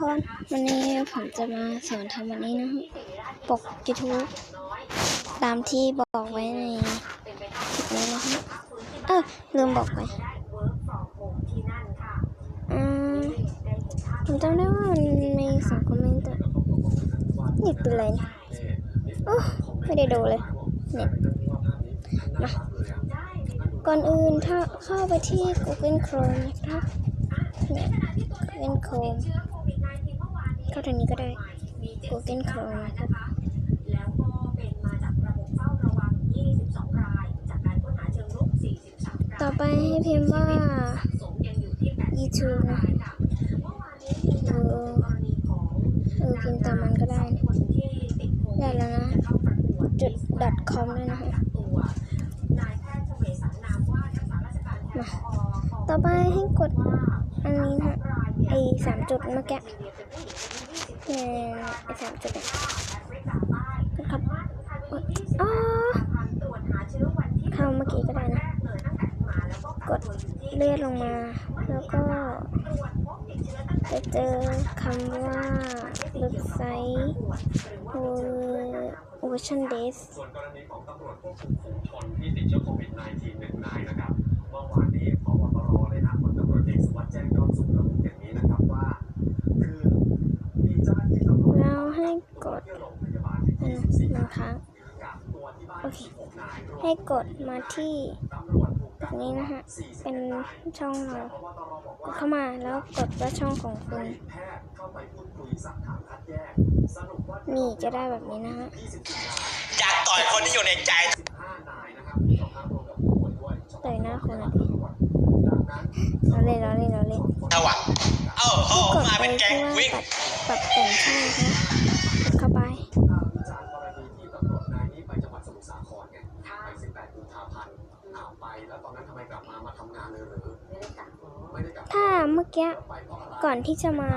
คนวันนี้ผมจะมาสอนทำวันนี้นะฮะปก YouTube ตามที่บอกไว้ในคลิปนี้นะฮะเออลืมบอกไปอืมผมจำได้ว่ามันมีสองคอมเมนต์แต่นี่เป็นไรนี่ยโอ้ไม่ได้ดูเลยเนี่ยมาก่อนอื่นถ้าเข้าไปที่ Google Chrome นะครับเนี่ย Google Chrome เข้าทางนี้ก็ได้ Google Chrome นะครับต่อไปให้พิมพ์ว่า YouTube นะเออเออพิมพ์ตามมันก็ได้นะได้แล้วนะจุด .com ด้วยนะฮะมาต่อไปให้กดอันนี้นะฮะไอ้สามจุดเมื่อกี้ เนี่ยไอ้สามจุดเนี่ยนะครับกดอ๋อเข้าเมื่อกี้ก็ได้นะ กดเลื่อนลงมา แล้วก็จะเจอคำว่าเว็บไซต์เวอร์ชันเดสส่วนกรณีของตำรวจควบคุมฝูงชนที่ติดเชื้อโควิด -19 หนึ่งนายนะครับเมื่อวานนี้พบตรเลยนะพลตำรวจเอกสุวัสดิ์แจ้งยอด โอเค16นายรวมให้กดมาที่ตำรวจถูกตกัรกงนี้นะฮะ40เป็นนายช่องเราพบตรบอกกว่าดเข้ามาแล้วกดว่าช่องของคุณแพทย์เข้าไปพูดคุยสักถามคัดแยกสรุปว่านี่จะได้แบบนี้นะฮะ24นายอยากต่อยคนที่อยู่ในใจ15นายนะครับมีสองข้างรวมกับผู้ป่วยด้วยต่อยหน้าคนอะดังนั้นเราเล่นเราเล่นเราเล่นถวัดเอ้าโหกดมาไปเป็นแก๊งที่ว่าวิ่งปรับปรับแต่งช่องนะ แล้วตอนนั้นทำไมกลับมามาทำงานเลยหรือไม่ได้กลับถ้าเมื่อกี้ไปเพราะอะไรก่อนที่จะมา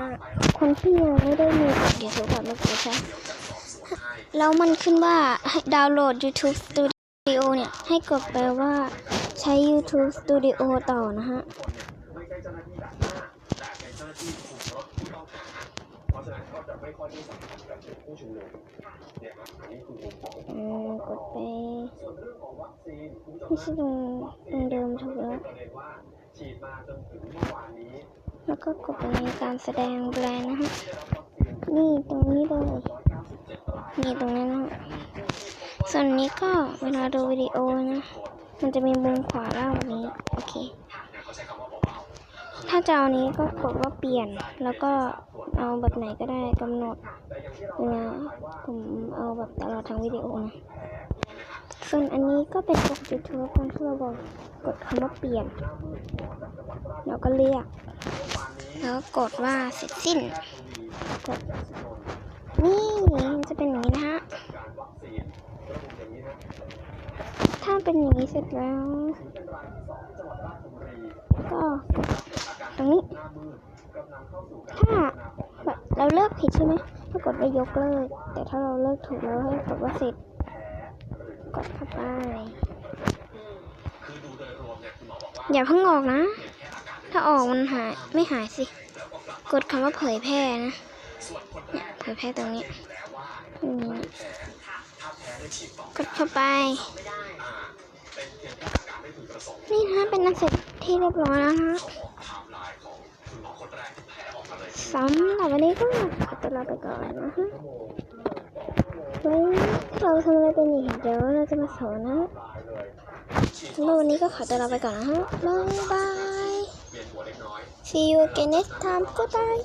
คนที่ยังไม่ได้มีกด YouTube แบบเมื่อกี้ใช่ไหมเดี๋ยวจะสอบสวนให้แล้วมันขึ้นว่าให้ดาวน์โหลด YouTube Studio เนี่ย ให้กดไปว่าใช้ YouTube Studio ต่อนะฮะไม่ใช่ ไม่ค่อยได้สัมผัสกับผู้ชุมนุมเนี่ยครับอันนี้คือมุมของอืมกดไปส่วนเรื่องของวัคซีนคุณผู้ชมไม่ใช่ตรงตรงเดิมถูกแล้วว่าฉีดมาจนถึงเมื่อวานนี้แล้วก็กดไปในการแสดงแบรนด์นะฮะนี่ตรงนี้เลยนี่ตรงนี้นะส่วนนี้ก็เวลาดูวิดีโอนะ มันจะมีมุมขวาล่างแบบนี้ โอเค ถ้าจะเอานี้ก็กดว่าเปลี่ยน แล้วก็เอาแบบไหนก็ได้กำหนดเวลาผมเอาแบบตลอดทั้งวิดีโอนะ ส่วนอันนี้ก็เป็นปก YouTube ตามที่เราบอกกดคำว่าเปลี่ยน แล้วก็เลือก แล้วกดว่าเสร็จสิ้นกดนี่จะเป็นอย่างนี้นะฮะ ถ้าเป็นอย่างนี้เสร็จแล้ว ก็ ตรงนี้ ถ้าแบบเราเลือกผิดใช่ไหมถ้ากดว่ายกเลิก แต่ถ้าเราเลือกถูกแล้วให้กดว่าเสร็จ กดเข้าไปอย่าเพิ่งออกนะ ถ้าออกมันหายไม่หายสิ กดคำว่าเผยแพร่นะเนี่ยเผยแพร่ตรงนี้กดเข้าไป นี่นะเป็นอันเสร็จที่เรียบร้อยแล้วนะ สำหรับวันนี้ก็ขอตัวลาไปก่อนนะฮะไว้เราทำอะไรเป็นอีกเดี๋ยวเราจะมาสอนนะสำหรับวันนี้ก็ขอตัวลาไปก่อนนะฮะบ๊ายบาย see you again next time goodbye